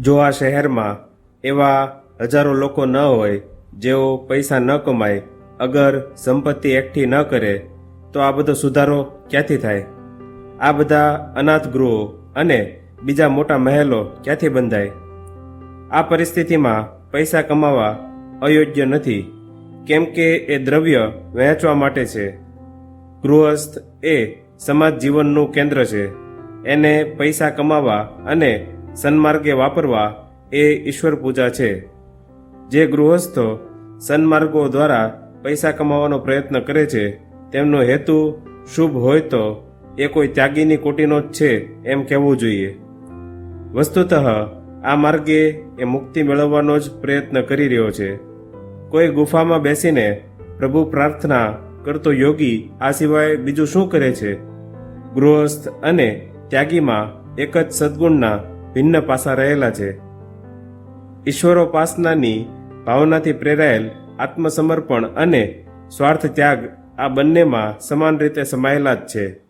જો આ શહેરમાં એવા હજારો લોકો ન હોય, જેઓ પૈસા ન કમાય, અગર સંપત્તિ એકઠી ન કરે, તો આ બધો સુધારો ક્યાંથી થાય? આ બધા અનાથ ગૃહો અને બીજા મોટા મહેલો ક્યાંથી બંધાય? આ પરિસ્થિતિમાં પૈસા કમાવા અયોગ્ય નથી. કેમ કે એ દ્રવ્ય વહેંચવા માટે છે. ગૃહસ્થ એ સમાજ જીવનનું કેન્દ્ર છે. એને પૈસા કમાવા અને સન્માર્ગે વાપરવા એ ઈશ્વર પૂજા છે. જે ગૃહસ્થો સન્માર્ગો દ્વારા પૈસા કમાવાનો પ્રયત્ન કરે છે, તેમનો હેતુ શુભ હોય તો એ કોઈ ત્યાગીની કોટીનો જ છે એમ કહેવું જોઈએ. વસ્તુતઃ આ માર્ગે એ મુક્તિ મેળવવાનો જ પ્રયત્ન કરી રહ્યો છે. કોઈ ગુફામાં બેસીને પ્રભુ પ્રાર્થના કરતો યોગી આ સિવાય બીજું શું કરે છે? ગૃહસ્થ અને ત્યાગીમાં એક જ સદગુણના ભિન્ન પાસા રહેલા છે. ઈશ્વરોપાસનાની ભાવનાથી પ્રેરાયેલ આત્મસમર્પણ અને સ્વાર્થ ત્યાગ આ બંનેમાં સમાન રીતે સમાયેલા જ છે.